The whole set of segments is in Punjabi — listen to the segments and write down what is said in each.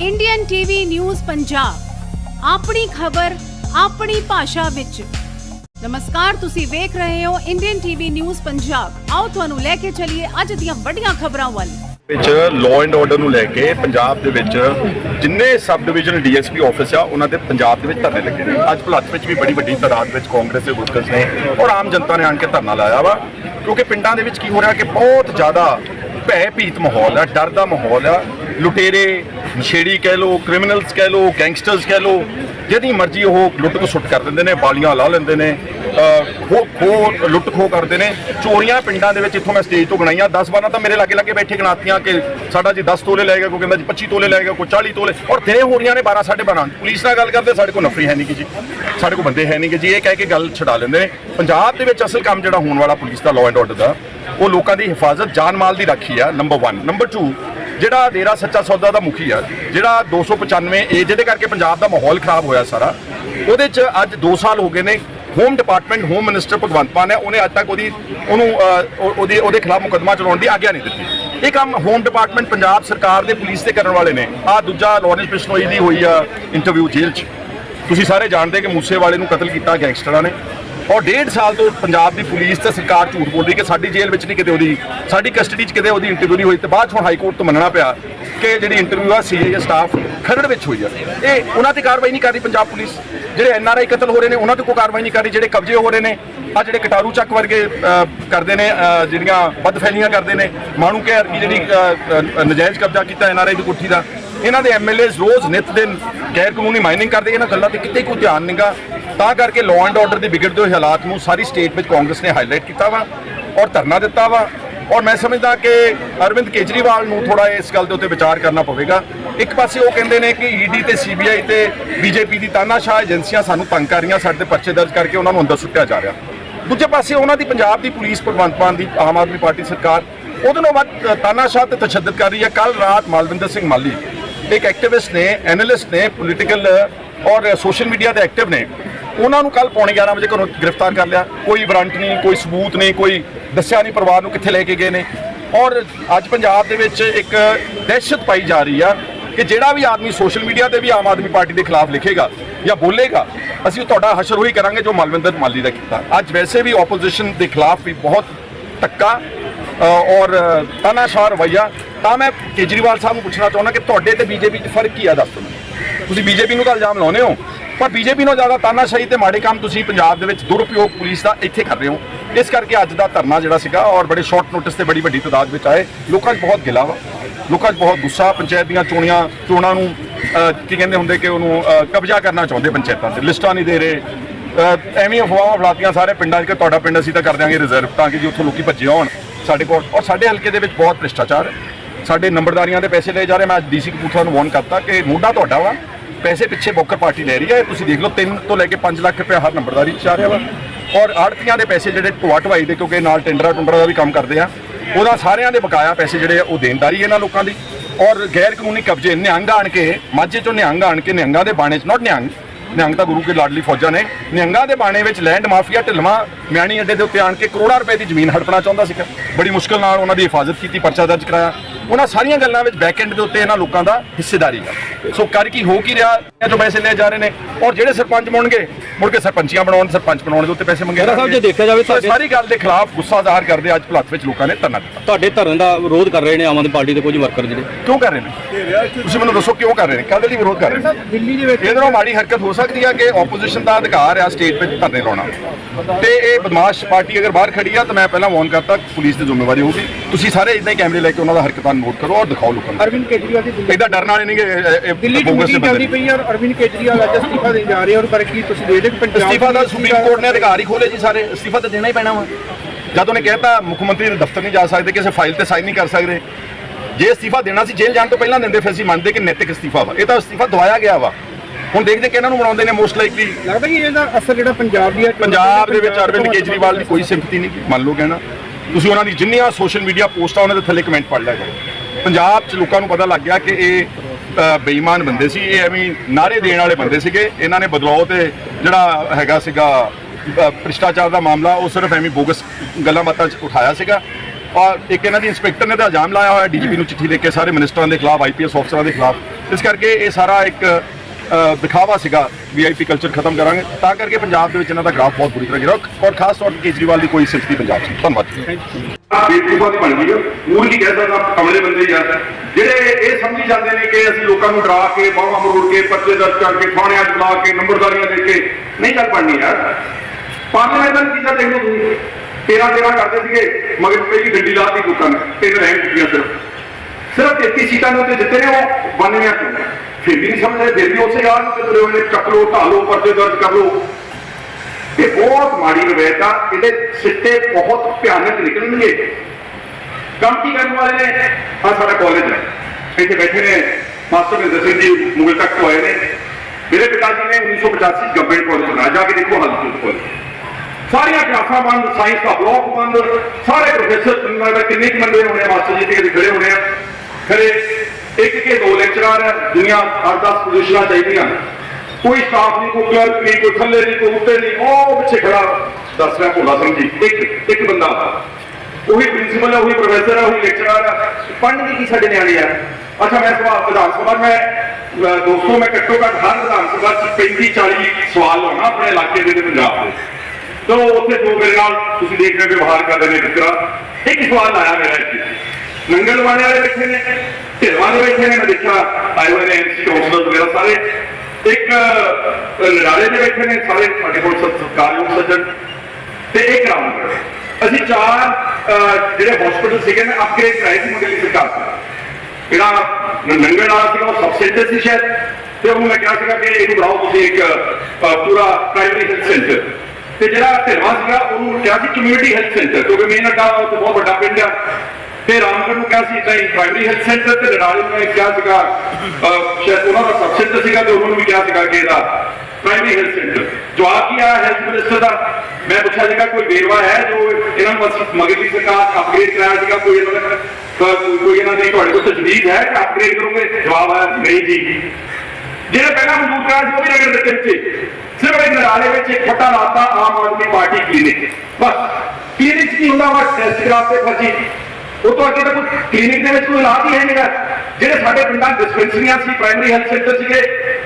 ਇੰਡੀਅਨ ਟੀਵੀ ਨਿਊਜ਼ ਪੰਜਾਬ ਆਪਣੀ ਖਬਰ, ਆਪਣੀ ਭਾਸ਼ਾ ਵਿੱਚ। ਨਮਸਕਾਰ, ਤੁਸੀਂ ਵੇਖ ਰਹੇ ਹੋ ਇੰਡੀਅਨ ਟੀਵੀ ਨਿਊਜ਼ ਪੰਜਾਬ ਆਓ ਤੁਹਾਨੂੰ ਲੈ ਕੇ ਚੱਲੀਏ ਅੱਜ ਦੀਆਂ ਵੱਡੀਆਂ ਖਬਰਾਂ ਵੱਲ। ਵਿੱਚ ਲਾਅ ਐਂਡ ਆਰਡਰ ਨੂੰ ਲੈ ਕੇ ਪੰਜਾਬ ਦੇ ਵਿੱਚ ਜਿੰਨੇ ਸਬ ਡਿਵੀਜ਼ਨਲ ਡੀਐਸਪੀ ਆਫਿਸ ਆ, ਉਹਨਾਂ ਦੇ ਪੰਜਾਬ ਦੇ ਵਿੱਚ ਧਰਨੇ ਲੱਗੇ ਨੇ। ਅੱਜ ਭਲੱਥ ਵਿੱਚ ਵੀ ਬੜੀ ਵੱਡੀ ਤਾਦਾਦ ਵਿੱਚ ਕਾਂਗਰਸ ਦੇ ਵਰਕਰਸ ਨੇ ਔਰ ਆਮ ਜਨਤਾ ਨੇ ਆਣ ਕੇ ਧਰਨਾ ਲਾਇਆ ਵਾ, ਕਿਉਂਕਿ ਪਿੰਡਾਂ ਦੇ ਵਿੱਚ ਕੀ ਹੋ ਰਿਹਾ ਕਿ ਬਹੁਤ ਜ਼ਿਆਦਾ ਭੈ ਭੀਤ ਮਾਹੌਲ ਆ, ਡਰ ਦਾ ਮਾਹੌਲ ਆ। ਲੁਟੇਰੇ ਨਸ਼ੇੜੀ ਕਹਿ ਲੋ ਕ੍ਰਿਮੀਨਲਸ ਕਹਿ ਲੋ ਗੈਂਗਸਟਰਸ ਕਹਿ ਲੋ ਜਿਹਦੀ ਮਰਜ਼ੀ ਉਹ ਲੁੱਟ ਖਸੁੱਟ ਕਰ ਦਿੰਦੇ ਨੇ, ਬਾਲੀਆਂ ਲਾ ਲੈਂਦੇ ਨੇ, ਅਹ, ਖੋ ਖੋ ਲੁੱਟ ਖੋ ਕਰਦੇ ਨੇ। ਚੋਰੀਆਂ ਪਿੰਡਾਂ ਦੇ ਵਿੱਚ ਇੱਥੋਂ ਮੈਂ ਸਟੇਜ ਤੋਂ ਗਣਾਈਆਂ 10 12 ਤਾਂ ਮੇਰੇ ਲਾਗੇ ਲਾਗੇ ਬੈਠੇ ਗਣਾਤੀਆਂ ਕਿ ਸਾਡਾ ਜੀ 10 ਤੋਲੇ ਲੈ ਗਿਆ, ਕੋਈ ਕਹਿੰਦਾ ਜੀ 25 ਤੋਲੇ ਲੈ ਗਿਆ, ਕੋਈ 40 ਤੋਲੇ। ਔਰ ਦੇ ਹੋ ਰਹੀਆਂ ਨੇ 12 12.5 ਪੁਲਿਸ ਨਾਲ ਗੱਲ ਕਰਦੇ, ਸਾਡੇ ਕੋਲ ਨਫਰੀ ਹੈ ਨਹੀਂ ਕਿ ਜੀ। ਸਾਡੇ ਕੋਲ ਬੰਦੇ ਹੈ ਨਹੀਂ ਕਿ ਜੀ। ਇਹ ਕਹਿ ਕੇ ਗੱਲ ਛਡਾ ਲੈਂਦੇ ਨੇ। ਪੰਜਾਬ ਦੇ ਵਿੱਚ ਅਸਲ ਕੰਮ ਜਿਹੜਾ ਹੋਣ ਵਾਲਾ ਪੁਲਿਸ ਦਾ ਲਾਅ ਐਂਡ ਆਰਡਰ ਦਾ, ਉਹ ਲੋਕਾਂ ਦੀ ਹਿਫਾਜ਼ਤ ਜਾਨ ਮਾਲ ਦੀ ਰਾਖੀ ਆ ਨੰਬਰ 1 ਨੰਬਰ 2 ਜਿਹੜਾ ਡੇਰਾ ਸੱਚਾ ਸੌਦਾ ਦਾ ਮੁਖੀ ਆ ਜਿਹੜਾ 295 ਏ ਜਿਹਦੇ ਕਰਕੇ ਪੰਜਾਬ ਦਾ ਮਾਹੌਲ ਖਰਾਬ ਹੋਇਆ ਸਾਰਾ ਉਹਦੇ 'ਚ ਅੱਜ 2 ਸਾਲ ਹੋ ਗਏ ਨੇ home department home minister Bhagwant Mann ਹੈ ਉਹਨੇ ਅੱਜ ਤੱਕ ਉਹਦੀ ਉਹਨੂੰ ਅਹ, ਉਹਦੇ ਉਹਦੇ ਖਿਲਾਫ ਮੁਕੱਦਮਾ ਚਲਾਉਣ ਦੀ ਆਗਿਆ ਨਹੀਂ ਦਿੱਤੀ। ਇਹ ਕੰਮ ਹੋਮ ਡਿਪਾਰਟਮੈਂਟ ਪੰਜਾਬ ਸਰਕਾਰ ਦੇ ਪੁਲਿਸ ਤੇ ਕਰਨ ਵਾਲੇ ਨੇ। ਆ ਦੂਜਾ ਲਾਰੈਂਸ ਬਿਸ਼ਨੋਈ ਦੀ ਹੋਈ ਆ ਇੰਟਰਵਿਊ ਜੇਲ੍ਹ 'ਚ। ਤੁਸੀਂ ਸਾਰੇ ਜਾਣਦੇ ਕਿ ਮੂਸੇ ਵਾਲੇ ਨੂੰ ਕਤਲ ਕੀਤਾ ਗੈਂਗਸਟਰਾਂ ਨੇ। ਔਰ ਡੇਢ ਸਾਲ ਤੋਂ ਪੰਜਾਬ ਦੀ ਪੁਲਿਸ ਤੇ ਸਰਕਾਰ ਝੂਠ ਬੋਲ ਰਹੀ ਕਿ ਸਾਡੀ ਜੇਲ੍ਹ ਵਿੱਚ ਨਹੀਂ ਕਿਤੇ ਉਹਦੀ ਸਾਡੀ ਕਸਟਡੀ 'ਚ ਕਿਤੇ ਉਹਦੀ ਇੰਟਰਵਿਊ ਨਹੀਂ ਹੋਈ ਤੇ ਬਾਅਦ 'ਚ ਹੁਣ ਹਾਈ ਕੋਰਟ ਤੋਂ ਮੰਨਣਾ ਪਿਆ ਕਿ ਜਿਹੜੀ ਇੰਟਰਵਿਊ ਆ ਸੀਏ ਸਟਾਫ ਖਰੜ ਵਿੱਚ ਹੋਈ ਆ। ਇਹ ਉਹਨਾਂ ਤੇ ਕਾਰਵਾਈ ਨਹੀਂ ਕਰ ਰਹੀ ਪੰਜਾਬ ਪੁਲਿਸ। ਜਿਹੜੇ ਐਨਆਰਆਈ ਕਤਲ ਹੋ ਰਹੇ ਨੇ ਉਹਨਾਂ ਤੇ ਕੋਈ ਕਾਰਵਾਈ ਨਹੀਂ ਕਰ ਰਹੀ। ਜਿਹੜੇ ਕਬਜ਼ੇ ਹੋ ਰਹੇ ਨੇ ਆ ਜਿਹੜੇ ਕਟਾਰੂ ਚੱਕ ਵਰਗੇ ਕਰਦੇ ਨੇ ਜਿਹੜੀਆਂ ਬਦਫੈਲੀਆਂ ਕਰਦੇ ਨੇ ਮਾਣੂ ਕੇ ਦੀ ਜਿਹੜੀ ਅਹ, ਅਹ, ਨਜਾਇਜ਼ ਕਬਜ਼ਾ ਕੀਤਾ ਐਨਆਰਆਈ ਦੀ ਕੋਠੀ ਦਾ ਇਹਨਾਂ ਦੇ ਐਮਐਲਏਸ ਰੋਜ਼ ਨਿਤ ਦਿਨ ਗੈਰ ਕਾਨੂੰਨੀ ਮਾਈਨਿੰਗ ਕਰਦੇ ਇਹਨਾਂ ਗੱਲਾਂ ਤੇ ਕਿਤੇ ਕੋਈ ਧਿਆਨ ਨਹੀਂਗਾ ਤਾਂ ਕਰਕੇ ਲਾਅ ਐਂਡ ਆਰਡਰ ਦੇ ਵਿਗੜਦੇ ਹੋਏ ਹਾਲਾਤ ਨੂੰ ਸਾਰੀ ਸਟੇਟ ਵਿੱਚ ਕਾਂਗਰਸ ਨੇ ਹਾਈਲਾਈਟ ਕੀਤਾ ਵਾ ਔਰ ਧਰਨਾ ਦਿੱਤਾ ਵਾ। ਔਰ ਮੈਂ ਸਮਝਦਾ ਕਿ ਅਰਵਿੰਦ ਕੇਜਰੀਵਾਲ ਨੂੰ ਥੋੜਾ ਇਸ ਗੱਲ ਦੇ ਉੱਤੇ ਵਿਚਾਰ ਕਰਨਾ ਪਵੇਗਾ। ਇੱਕ ਪਾਸੇ ਉਹ ਕਹਿੰਦੇ ਨੇ ਕਿ ਈਡੀ ਤੇ ਸੀਬੀਆਈ ਤੇ ਬੀਜੇਪੀ ਦੀ ਤਾਨਾਸ਼ਾਹ ਏਜੰਸੀਆਂ ਸਾਨੂੰ ਤੰਗ ਕਰ ਰਹੀਆਂ, ਸਾਡੇ ਤੇ ਪਰਚੇ ਦਰਜ ਕਰਕੇ ਉਹਨਾਂ ਨੂੰ ਅੰਦਰ ਸੁੱਟਿਆ ਜਾ ਰਿਹਾ। ਦੂਜੇ ਪਾਸੇ ਉਹਨਾਂ ਦੀ ਪੰਜਾਬ ਦੀ ਪੁਲਿਸ, ਭਗਵੰਤ ਮਾਨ ਦੀ ਆਮ ਆਦਮੀ ਪਾਰਟੀ ਸਰਕਾਰ ਉਹਦੇ ਨਾਲ ਵੱਧ ਤਾਨਾਸ਼ਾਹ ਤੇ ਤਸ਼ੱਦਦ ਕਰ ਰਹੀ ਹੈ। ਕੱਲ ਰਾਤ ਮਾਲਵਿੰਦਰ ਸਿੰਘ ਮਾਲੀ, ਇੱਕ ਐਕਟਿਵਿਸਟ ਨੇ ਐਨਾਲਿਸਟ ਨੇ ਪੋਲੀਟੀਕਲ ਔਰ ਸੋਸ਼ਲ ਮੀਡੀਆ ਦੇ ਐਕਟਿਵ ਨੇ ਉਹਨਾਂ ਨੂੰ ਕੱਲ ਪੌਣੇ 11 ਵਜੇ ਘਰੋਂ ਗ੍ਰਿਫਤਾਰ ਕਰ ਲਿਆ। ਕੋਈ ਵਾਰੰਟ ਨਹੀਂ, ਕੋਈ ਸਬੂਤ ਨਹੀਂ, ਕੋਈ ਦੱਸਿਆ ਨਹੀਂ ਪਰਿਵਾਰ ਨੂੰ ਕਿੱਥੇ ਲੈ ਕੇ ਗਏ ਨੇ। ਔਰ ਅੱਜ ਪੰਜਾਬ ਦੇ ਵਿੱਚ ਇੱਕ ਦਹਿਸ਼ਤ ਪਾਈ ਜਾ ਰਹੀ ਆ ਕਿ ਜਿਹੜਾ ਵੀ ਆਦਮੀ ਸੋਸ਼ਲ ਮੀਡੀਆ ਤੇ ਵੀ ਆਮ ਆਦਮੀ ਪਾਰਟੀ ਦੇ ਖਿਲਾਫ ਲਿਖੇਗਾ ਜਾਂ ਬੋਲੇਗਾ, ਅਸੀਂ ਤੁਹਾਡਾ ਹਸ਼ਰ ਉਹੀ ਕਰਾਂਗੇ ਜੋ ਮਲਵਿੰਦਰ ਮਾਲੀ ਦਾ ਕੀਤਾ। ਅੱਜ ਵੈਸੇ ਵੀ ਆਪੋਜੀਸ਼ਨ ਦੇ ਖਿਲਾਫ ਵੀ ਬਹੁਤ ਧੱਕਾ ਔਰ ਤਾਨਾਸ਼ਾਹ ਰਵਈਆ। ਤਾਂ ਮੈਂ ਕੇਜਰੀਵਾਲ ਸਾਹਿਬ ਨੂੰ ਪੁੱਛਣਾ ਚਾਹੁੰਦਾ ਕਿ ਤੁਹਾਡੇ ਤੇ ਬੀਜੇਪੀ 'ਚ ਫ਼ਰਕ ਕੀ ਆ? ਦੱਸੋ ਮੈਨੂੰ। ਤੁਸੀਂ ਬੀਜੇਪੀ ਨੂੰ ਤਾਂ ਇਲਜ਼ਾਮ ਲਾਉਂਦੇ ਹੋ। ਪਰ ਬੀਜੇਪੀ ਨੂੰ ਜ਼ਿਆਦਾ ਤਾਨਾਸ਼ਾਹੀ ਤੇ ਮਾੜੇ ਕੰਮ ਤੁਸੀਂ ਪੰਜਾਬ ਦੇ ਵਿੱਚ ਦੁਰਉਪਯੋਗ ਪੁਲਿਸ ਦਾ ਇੱਥੇ ਕਰ ਰਹੇ ਹੋ। ਇਸ ਕਰਕੇ ਅੱਜ ਦਾ ਧਰਨਾ ਜਿਹੜਾ ਸੀਗਾ ਔਰ ਬੜੇ ਸ਼ਾਰਟ ਨੋਟਿਸ ਤੇ ਬੜੀ ਵੱਡੀ ਤਾਦਾਦ ਵਿੱਚ ਆਏ। ਲੋਕਾਂ 'ਚ ਬਹੁਤ ਗਿਲਾ ਵਾ। ਲੋਕਾਂ 'ਚ ਬਹੁਤ ਗੁੱਸਾ। ਪੰਚਾਇਤ ਦੀਆਂ ਚੋਣੀਆਂ, ਚੋਣਾਂ ਨੂੰ ਕੀ ਕਹਿੰਦੇ ਹੁੰਦੇ ਕਿ ਉਹਨੂੰ ਕਬਜ਼ਾ ਕਰਨਾ ਚਾਹੁੰਦੇ ਪੰਚਾਇਤਾਂ ਤੇ ਲਿਸਟਾਂ ਨਹੀਂ ਦੇ ਰਹੇ। ਐਵੇਂ ਅਫਵਾਹਾਂ ਫਲਾਤੀਆਂ ਸਾਰੇ ਪਿੰਡਾਂ 'ਚ ਕਿ ਤੁਹਾਡਾ ਪਿੰਡ ਅਸੀਂ ਤਾਂ ਕਰ ਦਿਆਂਗੇ ਰਿਜ਼ਰਵ ਤਾਂ ਕਿ ਜੀ ਉੱਥੋਂ ਲੋਕੀ ਭੱਜੇ ਆਉਣ ਸਾਡੇ ਕੋਲ। ਔਰ ਸਾਡੇ ਹਲਕੇ ਦੇ ਵਿੱਚ ਬਹੁਤ ਭ੍ਰਿਸ਼ਟਾਚਾਰ। ਸਾਡੇ ਨੰਬਰਦਾਰੀਆਂ ਦੇ ਪੈਸੇ ਲਏ ਜਾ ਰਹੇ। ਮੈਂ ਅੱਜ ਡੀਸੀ ਕਪੂਰਥਲਾ ਨੂੰ ਵਾਰਨ ਕਰਤਾ ਕਿ ਮੋਢਾ ਤੁਹਾਡਾ ਵਾ। ਪੈਸੇ ਪਿੱਛੇ ਬੋਕਰ ਪਾਰਟੀ ਲੈ ਰਹੀ ਹੈ। ਤੁਸੀਂ ਦੇਖ ਲਓ 3 ਤੋਂ ਲੈ ਕੇ 5 ਲੱਖ ਰੁਪਏ ਹਰ ਨੰਬਰਦਾਰੀ 'ਚ ਆ ਰਿਹਾ ਵਾ। ਔਰ ਆੜਤੀਆਂ ਦੇ ਪੈਸੇ ਜਿਹੜੇ ਢੋਆ ਢਵਾਈ ਦੇ, ਕਿਉਂਕਿ ਨਾਲ ਟੈਂਡਰਾਂ ਟੁੰਡਰਾਂ ਦਾ ਵੀ ਕੰਮ ਕਰਦੇ ਆ, ਉਹਦਾ ਸਾਰਿਆਂ ਦੇ ਬਕਾਇਆ ਪੈਸੇ ਜਿਹੜੇ ਆ, ਉਹ ਦੇਣਦਾਰੀ ਇਹਨਾਂ ਲੋਕਾਂ ਦੀ। ਔਰ ਗੈਰ ਕਾਨੂੰਨੀ ਕਬਜ਼ੇ, ਨਿਹੰਗ ਆਣ ਕੇ, ਮਾਝੇ ਚੋਂ ਨਿਹੰਗ ਆਣ ਕੇ, ਨਿਹੰਗਾਂ ਦੇ ਬਾਣੇ 'ਚ ਨਾਟ ਨਿਹੰਗ ਨਿਹੰਗ ਤਾਂ ਗੁਰੂ ਕੇ ਲਾਡਲੀ ਫੌਜਾਂ ਨੇ, ਨਿਹੰਗਾਂ ਦੇ ਬਾਣੇ ਵਿੱਚ ਲੈਂਡ ਮਾਫੀਆ ਢਿਲਵਾਂ, ਮਿਆਣੀ ਅੱਡੇ ਦੇ ਉੱਤੇ ਆਣ ਕੇ ਕਰੋੜਾਂ ਰੁਪਏ ਦੀ ਜ਼ਮੀਨ ਹੜਪਣਾ ਚਾਹੁੰਦਾ ਸੀਗਾ। ਬੜੀ ਮੁਸ਼ਕਲ ਨਾਲ ਉਹਨਾਂ ਦੀ ਹਿਫਾਜ਼ਤ ਕੀਤੀ, ਪਰਚਾ ਦਰਜ ਕਰਾਇਆ। ਉਹਨਾਂ ਸਾਰੀਆਂ ਗੱਲਾਂ ਵਿੱਚ ਬੈਕਐਂਡ ਦੇ ਉੱਤੇ ਇਹਨਾਂ ਲੋਕਾਂ ਦਾ ਹਿੱਸੇਦਾਰੀ ਹੈ ਸੋ ਕਰ ਕੀ ਹੋ ਕੀ ਰਿਹਾ? ਇਹ ਜੋ ਪੈਸੇ ਲਏ ਜਾ ਰਹੇ ਨੇ ਔਰ ਜਿਹੜੇ ਸਰਪੰਚ ਬਣਨਗੇ ਮੁੜ ਕੇ ਸਰਪੰਚੀਆਂ ਬਣਾਉਣ ਸਰਪੰਚ ਬਣਾਉਣ ਦੇ ਉੱਤੇ ਪੈਸੇ ਮੰਗੇ ਸਾਹਿਬ ਜੇ ਦੇਖਿਆ ਜਾਵੇ ਤੁਹਾਡੇ- ਸਾਰੀ ਗੱਲ ਦੇ ਖਿਲਾਫ ਗੁੱਸਾ ਜ਼ਾਹਰ ਕਰਦੇ ਅੱਜ ਭਲੱਥ ਵਿੱਚ ਲੋਕਾਂ ਨੇ ਧਰਨਾ ਦਿੱਤਾ। ਤੁਹਾਡੇ ਧਰਨ ਦਾ ਵਿਰੋਧ ਕਰ ਰਹੇ ਨੇ ਆਮ ਆਦਮੀ ਪਾਰਟੀ ਦੇ ਕੁਝ ਵਰਕਰ ਜਿਹੜੇ। ਕਿਉਂ ਕਰ ਰਹੇ ਨੇ? ਤੁਸੀਂ ਮੈਨੂੰ ਦੱਸੋ ਕਿਉਂ ਕਰ ਰਹੇ ਨੇ? ਕਾਹਦੇ ਲਈ ਵਿਰੋਧ ਕਰ ਰਹੇ ਨੇ? ਦਿੱਲੀ ਦੇ ਵਿੱਚ ਇਹਦੇ ਨਾਲ ਮਾੜੀ ਹਰਕਤ ਹੋ ਸਕਦੀ ਹੈ ਕਿ ਆਪੋਜੀਸ਼ਨ ਦਾ ਅਧਿਕਾਰ ਆ ਸਟੇਟ ਵਿੱਚ ਧਰਨੇ ਲਾਉਣਾ। ਤੇ ਇਹ ਬਦਮਾਸ਼ ਪਾਰਟੀ ਅਗਰ ਬਾਹਰ ਖੜੀ ਆ ਤਾਂ ਮੈਂ ਪਹਿਲਾਂ ਵਾਰਨ ਕਰਤਾ ਪੁਲਿਸ ਦੀ ਜ਼ਿੰਮੇਵਾਰੀ ਹੋਊਗੀ। ਤੁਸੀਂ ਸਾਰੇ ਇਦਾਂ ਹੀ ਕੈਮਰੇ ਲੈ ਕੇ ਉਹਨਾਂ ਦਾ ਹਰਕਤਾਂ ਨੋਟ ਕਰੋ ਔਰ ਦਿਖਾਓ ਲੋਕਾਂ ਨੂੰ। ਅਰਵਿੰਦ ਕੇਜਰੀਵਾਲ ਦੀ ਇਦਾਂ ਡਰਨ ਵਾਲੇ ਨਹੀਂ ਕਿ ਦਿੱਲੀ ਚ ਮੀਟਿੰਗ ਚੱਲਦੀ ਪਈ ਹੈ ਔਰ ਅਰਵਿੰਦ ਕੇਜਰੀਵਾਲ ਅੱਜ ਅਸਤੀਫਾ ਦੇਣ ਜਾ ਰਹੇ ਔਰ ਪਰ ਕੀ ਤੁਸੀਂ ਦੇਖਦੇ ਪੰਜਾਬ ਅਸਤੀਫਾ ਦਾ ਦੀ ਸੁਪਰੀਮ ਕੋਰਟ ਨੇ ਅਧਿਕਾਰ ਹੀ ਖੋਲੇ ਜੀ ਸਾਰੇ। ਅਸਤੀਫਾ ਤਾਂ ਦੇਣਾ ਹੀ ਪੈਣਾ ਵਾ। ਜਦ ਉਹਨੇ ਕਹਿਤਾ ਮੁੱਖ ਮੰਤਰੀ ਦੇ ਦਫ਼ਤਰ ਨਹੀਂ ਜਾ ਸਕਦੇ ਕਿਸੇ ਫਾਈਲ ਤੇ ਸਾਈਨ ਨਹੀਂ ਕਰ ਸਕਦੇ। ਜੇ ਅਸਤੀਫਾ ਦੇਣਾ ਸੀ ਜੇਲ੍ਹ ਜਾਣ ਤੋਂ ਪਹਿਲਾਂ ਦਿੰਦੇ ਫਿਰ ਅਸੀਂ ਮੰਨਦੇ ਕਿ ਨੈਤਿਕ ਅਸਤੀਫਾ ਵਾ। ਇਹ ਤਾਂ ਅਸਤੀਫਾ ਦਵਾਇਆ ਗਿਆ ਵਾ। ਹੁਣ ਦੇਖਦੇ ਕਿ ਇਹਨਾਂ ਨੂੰ ਬਣਾਉਂਦੇ ਨੇ ਮੋਸਟ ਲਾਈਕਲੀ ਲੱਗਦਾ ਕਿ ਇਹਦਾ ਅਸਰ ਜਿਹੜਾ ਪੰਜਾਬ ਦੀ ਹੈ ਪੰਜਾਬ ਦੇ ਵਿੱਚ ਅਰਵਿੰਦ ਕੇਜਰੀਵਾਲ ਦੀ ਕੋਈ ਸਿੰਪਥੀ ਨਹੀਂ ਮੰਨ ਲਓ ਕਹਿਣਾ। ਤੁਸੀਂ ਉਹਨਾਂ ਦੀ ਜਿੰਨੀਆਂ ਸੋਸ਼ਲ ਮੀਡੀਆ ਪੋਸਟਾਂ ਉਹਨਾਂ ਦੇ ਥੱਲੇ ਕਮੈਂਟ ਪੜ੍ਹ ਲਿਆ ਕਰੋ। ਪੰਜਾਬ 'ਚ ਲੋਕਾਂ ਨੂੰ ਪਤਾ ਲੱਗ ਗਿਆ ਕਿ ਇਹ ਬੇਈਮਾਨ ਬੰਦੇ ਸੀ। ਇਹ ਐਵੇਂ ਨਾਰੇ ਦੇਣ ਵਾਲੇ ਬੰਦੇ ਸੀਗੇ। ਇਹਨਾਂ ਨੇ ਬਦਲਾਅ ਤੇ ਜਿਹੜਾ ਹੈਗਾ ਸੀਗਾ ਭ੍ਰਿਸ਼ਟਾਚਾਰ ਦਾ ਮਾਮਲਾ, ਉਹ ਸਿਰਫ ਐਵੇਂ ਬੋਗਸ ਗੱਲਾਂ ਬਾਤਾਂ 'ਚ ਉਠਾਇਆ ਸੀਗਾ। ਔਰ ਇੱਕ ਇਹਨਾਂ ਦੀ ਇੰਸਪੈਕਟਰ ਨੇ ਤਾਂ ਇਲਜ਼ਾਮ ਲਾਇਆ ਹੋਇਆ ਡੀਜੀਪੀ ਨੂੰ ਚਿੱਠੀ ਲਿਖ ਕੇ ਸਾਰੇ ਮਿਨਿਸਟਰਾਂ ਦੇ ਖਿਲਾਫ ਆਈਪੀਐਸ ਅਫਸਰਾਂ ਦੇ ਖਿਲਾਫ। ਇਸ ਕਰਕੇ ਇਹ ਸਾਰਾ ਇੱਕ ਦਿਖਾਵਾ ਸੀਗਾ ਵੀਆਈਪੀ ਕਲਚਰ ਖਤਮ ਕਰਾਂਗੇ। ਤਾਂ ਕਰਕੇ ਪੰਜਾਬ ਦੇ ਵਿੱਚ ਇਹਨਾਂ ਦਾ ਗ੍ਰਾਫ ਬਹੁਤ ਬੁਰੀ ਤਰ੍ਹਾਂ ਗਿਰਾ ਔਰ ਖਾਸ ਤੌਰ ਤੇ ਕੇਜਰੀਵਾਲ ਦੀ ਕੋਈ ਸਿੱਖੀ ਪੰਜਾਬ 'ਚ। ਧੰਨਵਾਦ ਬੇਵਕੂਫਾਂ ਬਣ ਗਈ ਮੂਲ ਕੀ ਕਹਿ ਸਕਦਾ, ਕਮਲੇ ਬੰਦੇ ਹੀ ਆ। ਜਿਹੜੇ ਇਹ ਸਮਝੀ ਜਾਂਦੇ ਨੇ ਕਿ ਅਸੀਂ ਲੋਕਾਂ ਨੂੰ ਡਰਾ ਕੇ, ਬਾਹਾਂ ਮਰੋੜ ਕੇ, ਪਰਚੇ ਦਰਜ ਕਰਕੇ, ਥਾਣਿਆਂ 'ਚ ਬੁਲਾ ਕੇ, ਨੰਬਰਦਾਰੀਆਂ ਦੇ ਕੇ ਨਹੀਂ ਗੱਲ ਬਣਨੀ ਯਾਰ। ਪਾਰਲੀਮੈਂਟ ਦੀ ਚੀਜ਼ਾਂ ਦੇਖ ਲਓ ਤੁਸੀਂ। ਤੇਰਾ ਤੇਰਾ ਕਰਦੇ ਸੀਗੇ, ਮਗਰ ਪਹਿਲੀ ਗੱਡੀ ਲਾਤੀ ਲੋਕਾਂ ਨੇ। ਤਿੰਨ ਰਹਿ ਚੁੱਕੀਆਂ ਸਿਰਫ। ਸਿਰਫ 33 ਸੀਟਾਂ ਦੇ ਉੱਤੇ ਜਿੱਤੇ ਨੇ ਉਹ 92 ਚੋਂ ਫਿਰ ਵੀ ਨਹੀਂ ਸਮਝਦੇ ਫਿਰ ਵੀ ਉਸੇ ਯਾਰ ਤੇ ਤੁਰੇ ਹੋਏ ਨੇ ਚੱਕ ਲਓ ਢਾਲੋ ਪਰਚੇ ਦਰਜ ਕਰ ਲਓ। ਇਹ ਬਹੁਤ ਮਾੜੀ ਰਵਾਇਤ ਆ, ਇਹਦੇ ਸਿੱਟੇ ਬਹੁਤ ਭਿਆਨਕ ਨਿਕਲਣਗੇ। ਕੰਮ ਕਰਨ ਵਾਲੇ ਨੇ? ਆ ਸਾਡਾ ਕਾਲਜ ਹੈ। ਇੱਥੇ ਬੈਠੇ ਨੇ, ਮਾਸਟਰ ਮਿੰਦਰ ਸਿੰਘ ਜੀ, ਮੁਗਲ ਤੱਕ ਤੋਂ ਆਏ ਨੇ। ਮੇਰੇ ਪਿਤਾ ਜੀ ਨੇ 1985 ਗਵਰਨਮੈਂਟ ਕਾਲਜ ਬਣਾਇਆ ਜਾ ਕੇ ਦੇਖੋ ਹਾਲ ਕਾਲਜ ਸਾਰੀਆਂ ਕਲਾਸਾਂ ਬੰਦ ਸਾਇੰਸ ਦਾ ਬਲਾਕ ਬੰਦ, ਸਾਰੇ ਪ੍ਰੋਫੈਸਰ ਤੁਹਾਨੂੰ ਕਿੰਨੇ ਕੁ ਬੰਦੇ ਹੋਣੇ ਮਾਸਟਰ ਜੀ ਤੇ ਖੜੇ ਹੋਣੇ ਆ। ਖਰੇ ਇੱਕ ਕੇ ਦੋ ਲੈਕਚਰਰ ਆ ਦੁਨੀਆ 8-10 ਪੋਜੀਸ਼ਨਾਂ ਚਾਹੀਦੀਆਂ। ਕੋਈ ਸਟਾਫ ਨਹੀਂ ਕੋਈ ਕਲਰਕ ਨਹੀਂ ਕੋਈ ਥੱਲੇ ਨਹੀਂ ਕੋਈ ਉੱਤੇ ਨਹੀਂ ਉਹ ਪਿੱਛੇ ਖੜਾ। ਦੱਸ ਰਿਹਾ ਭੋਲਾ ਸਿੰਘ ਜੀ, ਇੱਕ ਇੱਕ ਬੰਦਾ। ਉਹੀ ਪ੍ਰਿੰਸੀਪਲ ਹੈ ਉਹੀ ਪ੍ਰੋਫੈਸਰ ਹੈ ਉਹੀ ਲੈਕਚਰਰ ਹੈ ਪੜ੍ਹਨ ਦੀ ਕੀ ਸਾਡੇ ਨਿਆਣੇ ਆ। ਅੱਛਾ, ਮੈਂ ਸਵਾਲ ਵਿਧਾਨ ਸਭਾ ਮੈਂ ਦੋਸਤੋ, ਮੈਂ ਘੱਟੋ ਘੱਟ ਹਰ ਵਿਧਾਨ ਸਭਾ ਚ 35 40 ਸਵਾਲ ਲਾਉਣਾ ਆਪਣੇ ਇਲਾਕੇ ਦੇ ਪੰਜਾਬ ਦੇ। ਤੋ ਉੱਥੇ ਦੋ ਮੇਰੇ ਨਾਲ ਤੁਸੀਂ ਦੇਖ ਰਹੇ ਹੋ, ਵਿਵਹਾਰ ਕਰਦੇ ਨੇ ਵਿਚਾਰਾ ਇੱਕ ਸਵਾਲ ਆਇਆ ਮੇਰਾ ਇੱਥੇ। ਨੰਗਲ ਵਾਲੇ ਬੈਠੇ ਨੇ ਢਿਲਵਾਂ ਦੇ ਬੈਠੇ ਨੇ ਮੈਂ ਦੇਖਿਆ ਆਏ ਹੋਏ ਨੇ ਐਮਸੀ ਵਗੈਰਾ ਸਾਰੇ। ਇੱਕ ਅਹ, ਦੇ ਬੈਠੇ ਨੇ ਸਾਰੇ ਸਾਡੇ ਕੋਲ ਸਤਿਕਾਰਯੋਗ ਸੱਜਣ। ਤੇ ਇੱਕ ਰਾਮਗੜ ਅਸੀਂ ਚਾਰ ਜਿਹੜੇ ਹਸਪੀਟਲ ਸੀਗੇ ਨੇ ਅਪਗ੍ਰੇਡ ਕਰਾਏ ਸੀ ਮੁੰਡੇ ਸਰਕਾਰ ਜਿਹੜਾ ਨੰਗਲ ਵਾਲਾ ਸੀਗਾ ਉਹ ਸਬ ਸੈਂਟਰ ਸੀ ਸ਼ਾਇਦ। ਤੇ ਉਹਨੂੰ ਮੈਂ ਕਿਹਾ ਸੀਗਾ ਕਿ ਇਹਨੂੰ ਬਣਾਓ ਤੁਸੀਂ ਇੱਕ ਪੂਰਾ ਪ੍ਰਾਇਮਰੀ ਹੈਲਥ ਸੈਂਟਰ ਤੇ ਜਿਹੜਾ ਢਿਲਵਾ ਸੀਗਾ ਉਹਨੂੰ ਕਿਹਾ ਸੀ ਕਮਿਊਨਿਟੀ ਹੈਲਥ ਸੈਂਟਰ ਕਿਉਂਕਿ ਮੇਨ ਅੱਡਾ ਬਹੁਤ ਵੱਡਾ ਪਿੰਡ ਹੈ ਤੇ ਰਾਮਗੜ੍ਹ ਨੂੰ ਕਿਹਾ ਸੀ ਇਦਾਂ ਪ੍ਰਾਇਮਰੀ ਹੈਲਥ ਸੈਂਟਰ ਤੇ ਲੜਾਲੇ ਨੂੰ ਕਿਹਾ ਸੀਗਾ ਸ਼ਾਇਦ ਉਹਨਾਂ ਦਾ ਸਬ ਸੀਗਾ ਤੇ ਉਹਨਾਂ ਨੂੰ ਵੀ ਕਿਹਾ ਸੀਗਾ ਕਿ ਇਹਦਾ ਪ੍ਰਾਇਮਰੀ ਹੈਲਥ ਸੈਂਟਰ ਜਵਾਬ ਕੀ ਆਇਆ ਹੈਲਥ ਮਿਨਿਸਟਰ ਦਾ? ਮੈਂ ਪੁੱਛਿਆ ਸੀਗਾ, ਕੋਈ ਵੇਰਵਾ ਹੈ ਜੋ ਇਹਨਾਂ ਨੂੰ ਮਗਰਲੀ ਸਰਕਾਰ ਅਪਗ੍ਰੇਡ ਕਰਾਇਆ ਸੀਗਾ? ਕੋਈ ਇਹਨਾਂ ਨੇ ਕੋਈ- ਇਹਨਾਂ ਦੀ ਤੁਹਾਡੇ ਕੋਲ ਤਜਵੀਜ਼ ਹੈ ਕਿ ਅਪਗ੍ਰੇਡ ਕਰੋਗੇ? ਜਵਾਬ ਆਇਆ, ਨਹੀਂ ਜੀ। ਜਿਹੜਾ ਪਹਿਲਾਂ ਮਜ਼ਦੂਰ ਕਰਾਇਆ ਸੀ, ਉਹ ਵੀ ਨਗਰ ਦੇ ਵਿੱਚ ਸਿਰਫ ਇੱਕ ਨਰਾਲੇ ਵਿੱਚ ਇੱਕ ਫੱਟਾ ਲਾਤਾ ਆਮ ਆਦਮੀ ਪਾਰਟੀ ਕਲੀਨਿਕ ਬਸ ਕਲੀਨਿਕ ਕੀ ਹੁੰਦਾ? ਵਾ ਟੈਸਟ ਕਰਾਤੇ ਫਰਜੀ। ਉਹ ਤੋਂ ਅੱਗੇ ਕੋਈ ਕਲੀਨਿਕ ਦੇ ਵਿੱਚ ਕੋਈ ਇਲਾਜ ਹੀ ਹੈ ਨਹੀਂਗਾ ਜਿਹੜੇ ਸਾਡੇ ਪਿੰਡਾਂ ਡਿਸਪੈਂਸਰੀਆਂ ਸੀ ਪ੍ਰਾਇਮਰੀ ਹੈਲਥ ਸੈਂਟਰ ਸੀਗੇ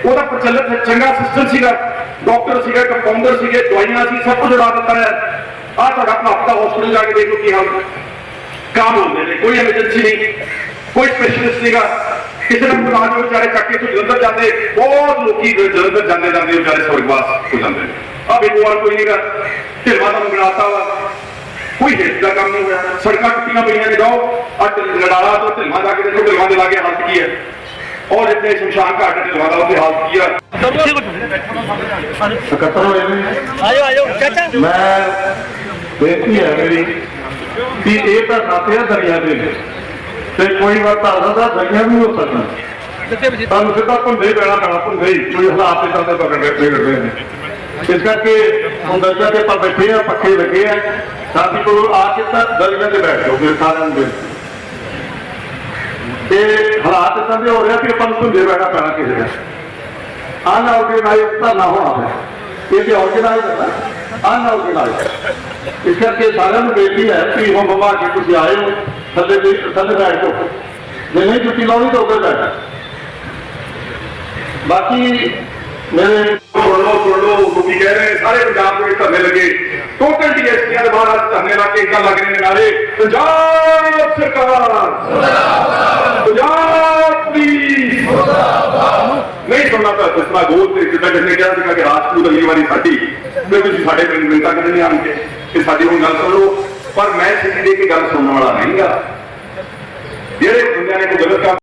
ਉਹਦਾ ਪ੍ਰਚਲਿਤ ਚੰਗਾ ਸਿਸਟਮ ਸੀਗਾ। ਡਾਕਟਰ ਸੀਗਾ ਕੰਪਾਊਂਡਰ ਸੀਗੇ, ਦਵਾਈਆਂ ਸੀ, ਸਭ ਕੁਝ ਉਡਾ ਦਿੱਤਾ ਹੈ। ਆਹ ਤੁਹਾਡਾ ਆਪਣਾ ਹਸਪੀਟਲ ਜਾ ਕੇ ਦੇਖ ਕੀ ਹਾਲ ਕੰਮ ਹੁੰਦੇ ਨੇ, ਕੋਈ ਐਮਰਜੈਂਸੀ ਨਹੀਂ। ਕੋਈ ਸਪੈਸ਼ਲਿਸਟ ਨਹੀਂਗਾ ਕਿਸੇ ਨੂੰ ਬੁਲਾ ਵਿਚਾਰੇ ਚੱਕ ਕੇ ਜਲੰਧਰ ਜਾਂਦੇ, ਬਹੁਤ ਲੋਕੀ ਜਲੰਧਰ ਜਾਂਦੇ ਜਾਂਦੇ ਵਿਚਾਰੇ ਸਵਰਗਵਾਸ ਹੋ ਜਾਂਦੇ ਆ ਬੇਗੋਵਾਲ ਕੋਈ ਨਹੀਂਗਾ ਢਿਲਵਾ ਤੁਹਾਨੂੰ ਬਣਾਤਾ ਵਾ। ਕੋਈ ਹਿੱਟ ਦਾ ਕੰਮ ਨਹੀਂ ਹੋਇਆ। ਸੜਕਾਂ ਟੁੱਟੀਆਂ ਪਈਆਂ ਨੇ ਜਾਓ। ਆ ਲੜਾਲਾ ਤੋਂ ਢਿਲਵਾ ਜਾ ਕੇ ਦੇਖੋ ਢਿਲਵਾ ਦੇ ਲਾਗੇ ਹਾਲਤ ਕੀ ਹੈ। ਔਰ ਇੱਥੇ ਸ਼ਮਸ਼ਾਨ ਘਾਟ ਢਿਲਵਾ ਦਾ ਉੱਥੇ ਹਾਲਤ ਕੀ ਆ। ਸਕੱਤਰ ਹੋਏ ਨੇ। ਆਜੋ ਆਜੋ ਚਾਚਾ। ਮੈਂ ਬੇਨਤੀ ਹੈ ਮੇਰੀ ਕਿ ਇਹ ਤਾਂ ਨਾਤਿਆ ਦਰਿਆ ਦੇ ਨੇ ਤੇ ਕੋਈ ਵਾਰ ਤਾਂ ਦਾ ਦਰਿਆ ਵੀ ਹੋ ਸਕਦਾ। ਤੁਹਾਨੂੰ ਸਿੱਧਾ ਭੁੰਦੇ ਪੈਣਾ ਪੈਣਾ ਭੁੰਦੇ ਹੀ। ਕੋਈ ਹਾਲਾਤ ਇਦਾਂ ਦੇ ਬਗੜ ਰਹੇ ਨੇ। ਇਸ ਕਰਕੇ ਹੁਣ ਦੱਸਿਆ ਕਿ ਆਪਾਂ ਬੈਠੇ ਆ ਪੱਖੇ ਲੱਗੇ ਆ। ਸਾਥੀ ਕੋਲ ਆ ਕੇ ਤਾਂ ਦਰਿਆ ਤੇ ਬੈਠ ਜਾਓ ਮੇਰੇ ਸਾਰਿਆਂ ਨੂੰ ਤੇ ਹਾਲਾਤ ਇਦਾਂ ਦੇ ਹੋ ਰਿਹਾ ਕਿ ਆਪਾਂ ਨੂੰ ਭੁੰਦੇ ਪੈਣਾ ਪੈਣਾ ਕਿਸੇ ਦਾ। ਅਨਆਰਗੇਨਾਈਜ਼ਡ ਤਾਂ ਹੋਣਾ ਹੈ ਇਹ ਤੇ ਆਰਗੇਨਾਈਜ਼ਡ ਹੈ ਅਨਆਰਗੇਨਾਈਜ਼ਡ ਇਸ ਕਰਕੇ ਸਾਰਿਆਂ ਨੂੰ ਬੇਨਤੀ ਹੈ ਕਿ ਹੁਣ ਬਵਾ ਕੇ ਤੁਸੀਂ ਆਏ ਹੋ, ਥੱਲੇ ਦੇ ਥੱਲੇ ਬੈਠ ਜਾਓ। ਜੇ ਨਹੀਂ ਜੁੱਤੀ ਲਾਉਣੀ ਤਾਂ ਉੱਤੇ ਬੈਠ ਬਾਕੀ ਮੇਰੇ ਸੁਣ ਲਓ ਸੁਣ ਕਹਿ ਰਹੇ ਸਾਰੇ ਪੰਜਾਬ ਦੇ ਧਰਨੇ ਲੱਗੇ। ਟੋਟਲ ਡੀਐਸਪੀਆਂ ਦੇ ਬਾਹਰ ਧਰਨੇ ਲਾ ਕੇ ਇਦਾਂ ਲੱਗ ਰਹੇ ਨੇ ਨਾਰੇ ਪੰਜਾਬ ਸਰਕਾਰ। ਪੰਜਾਬ ਦੀ। ਨਹੀਂ ਸੁਣਨਾ ਤਾਂ ਜਿਸ ਗੋਲ ਤੇ ਜਿੱਦਾਂ ਜਿਹਨੇ ਕਿਹਾ ਸੀਗਾ ਕਿ ਰਾਜਪੂਤ ਅਗਲੀ ਵਾਰੀ ਸਾਡੀ, ਤੇ ਤੁਸੀਂ ਸਾਡੇ ਪਿੰਡ ਮਿੰਤਾ ਕਰਦੇ ਨਹੀਂ ਆਣਗੇ ਕਿ ਸਾਡੀ ਹੁਣ ਗੱਲ ਸੁਣ ਲਓ। ਪਰ ਮੈਂ ਸਿੱਧੀ ਦੇ ਕੇ ਗੱਲ ਸੁਣਨ ਵਾਲਾ ਨਹੀਂਗਾ। ਜਿਹੜੇ ਬੰਦਿਆਂ ਨੇ ਕੋਈ ਗਲਤ ਕੰਮ